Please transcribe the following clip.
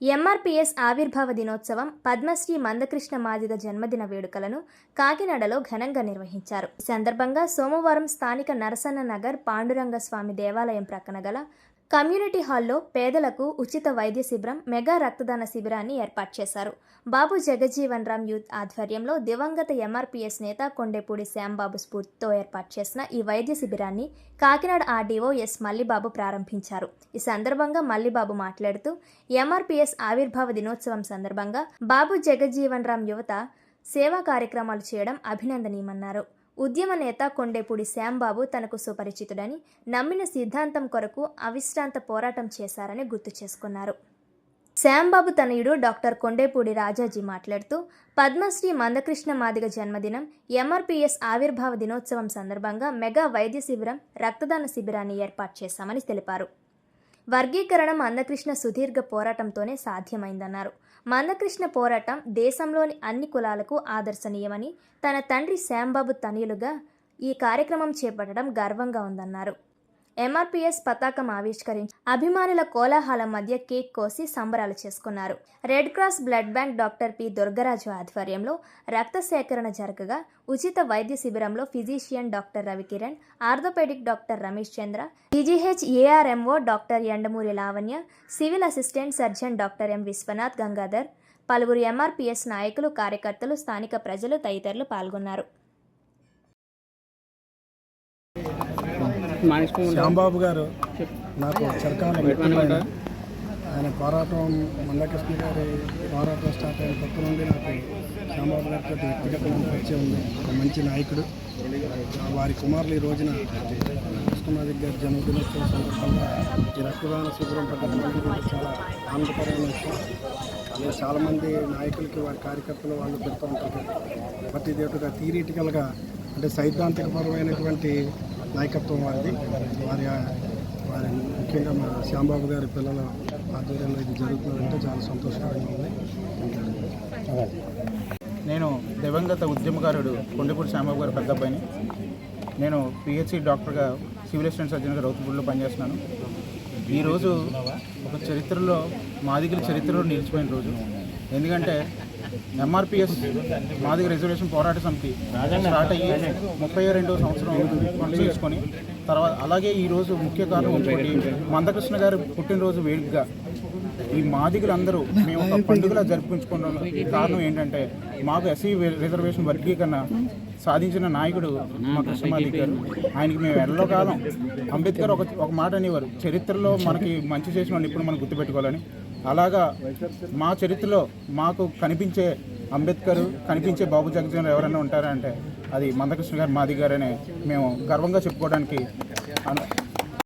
ఎంఆర్పిఎస్ ఆవిర్భావ దినోత్సవం పద్మశ్రీ మందకృష్ణ మాదిగ జన్మదిన వేడుకలను కాకినాడలో ఘనంగా నిర్వహించారు. ఈ సందర్భంగా సోమవారం స్థానిక నరసన్న నగర్ పాండురంగ స్వామి దేవాలయం ప్రక్కన గల కమ్యూనిటీ హాల్లో పేదలకు ఉచిత వైద్య శిబిరం మెగా రక్తదాన శిబిరాన్ని ఏర్పాటు చేశారు. బాబు జగజీవన్ రామ్ యూత్ ఆధ్వర్యంలో దివంగత ఎంఆర్పీఎస్ నేత కొండేపూడి శ్యాంబాబు స్ఫూర్తితో ఏర్పాటు చేసిన ఈ వైద్య శిబిరాన్ని కాకినాడ ఆర్డీఓ ఎస్ మల్లిబాబు ప్రారంభించారు. ఈ సందర్భంగా మల్లిబాబు మాట్లాడుతూ ఎంఆర్పీఎస్ ఆవిర్భావ దినోత్సవం సందర్భంగా బాబు జగజీవన్ రామ్ యువత సేవా కార్యక్రమాలు చేయడం అభినందనీయమన్నారు. ఉద్యమ నేత కొండేపూడి శ్యాంబాబు తనకు సుపరిచితుడని నమ్మిన సిద్ధాంతం కొరకు అవిశ్రాంత పోరాటం చేశారని గుర్తు చేసుకున్నారు. శ్యాంబాబు తనయుడు డాక్టర్ కొండేపూడి రాజాజీ మాట్లాడుతూ పద్మశ్రీ మందకృష్ణ మాదిగ జన్మదినం ఎంఆర్పిఎస్ ఆవిర్భావ దినోత్సవం సందర్భంగా మెగా వైద్య శిబిరం రక్తదాన శిబిరాన్ని ఏర్పాటు చేశామని తెలిపారు. వర్గీకరణ మందకృష్ణ సుదీర్ఘ పోరాటంతోనే సాధ్యమైందన్నారు. మందకృష్ణ పోరాటం దేశంలోని అన్ని కులాలకు ఆదర్శనీయమని తన తండ్రి శ్యాంబాబు తనయులుగా ఈ కార్యక్రమం చేపట్టడం గర్వంగా ఉందన్నారు. ఎంఆర్పీఎస్ పతాకం ఆవిష్కరించి అభిమానుల కోలాహలం మధ్య కేక్ కోసి సంబరాలు చేసుకున్నారు. Red cross blood bank doctor P Durgaraju ఆధ్వర్యంలో రక్త సేకరణ జరగగా ఉచిత వైద్య శిబిరంలో physician doctor Ravikiran orthopedic doctor Ramesh Chandra TGH ARMO doctor Endamuri Lavanya civil assistant surgeon doctor M Vishwanath Gangadhar పలువురు ఎంఆర్పీఎస్ నాయకులు కార్యకర్తలు స్థానిక ప్రజలు తదితరులు పాల్గొన్నారు. శ్యాంబాబు గారు నాకు చిరకాల మిత్రులు ఆయన. పోరాటం మందకృష్ణ గారి పోరాటం స్టార్ట్ అయిన కొత్త నుండి నాకు శ్యాంబాబు గారితో వ్యక్తిగతమైన పరిచయం ఉంది. ఒక మంచి నాయకుడు. వారి కుమారులు ఈ రోజున కృష్ణమాది గారి జన్మదినోత్సవం సందర్భంగా ఈ రక్తదాన శిబిరం పద్ధతి చాలా ఆనందకరమైన విషయం. అలాగే చాలామంది నాయకులకి వారి కార్యకర్తలు వాళ్ళు పెడుతూ ఉంటారు. బట్ ఇది ఒక థియరిటికల్గా అంటే సైద్ధాంతికపరమైనటువంటి నాయకత్వం వారిది. వారి వారి ముఖ్యంగా మా శ్యాంబాబు గారి పిల్లల ఆధ్వర్యంలో ఇది జరుగుతుందంటే చాలా సంతోషకరంగా ఉంది. నేను దివంగత ఉద్యమకారుడు కొండపూడి శ్యాంబాబు గారి పెద్ద అబ్బాయిని నేను పిహెచ్సి డాక్టర్గా సివిల్ అసిస్టెంట్ సర్జన్గా రౌతుపూడిలో పనిచేస్తున్నాను. ఈరోజు ఒక చరిత్రలో మాదిగల చరిత్రలో నిలిచిపోయిన రోజు. ఎందుకంటే ఎంఆర్పిఎస్ మాదిగ రిజర్వేషన్ పోరాట సమితి స్టార్ట్ అయ్యి ముప్పై రెండవ సంవత్సరం కొనసాగించుకొని తర్వాత అలాగే ఈరోజు ముఖ్య కారణం ఇంకోటి మందకృష్ణ గారు పుట్టినరోజు వేడుకగా ఈ మాదిగులందరూ మేము ఒక పండుగలా జరుపుకుంచుకోవడం కారణం ఏంటంటే మాకు ఎస్సీ రిజర్వేషన్ వర్గీకరణ సాధించిన నాయకుడు మా కృష్ణమాదిక్ గారు. ఆయనకి మేము ఎల్లో కాలం అంబేద్కర్ ఒక ఒక మాట అనేవారు. చరిత్రలో మనకి మంచి చేసిన వాళ్ళు ఇప్పుడు మనం గుర్తుపెట్టుకోవాలని. అలాగా మా చరిత్రలో మాకు కనిపించే అంబేద్కర్ కనిపించే బాబు జగజీవన్ ఎవరైనా ఉంటారా అంటే అది మందకృష్ణ గారు మాది గారనే మేము గర్వంగా చెప్పుకోవడానికి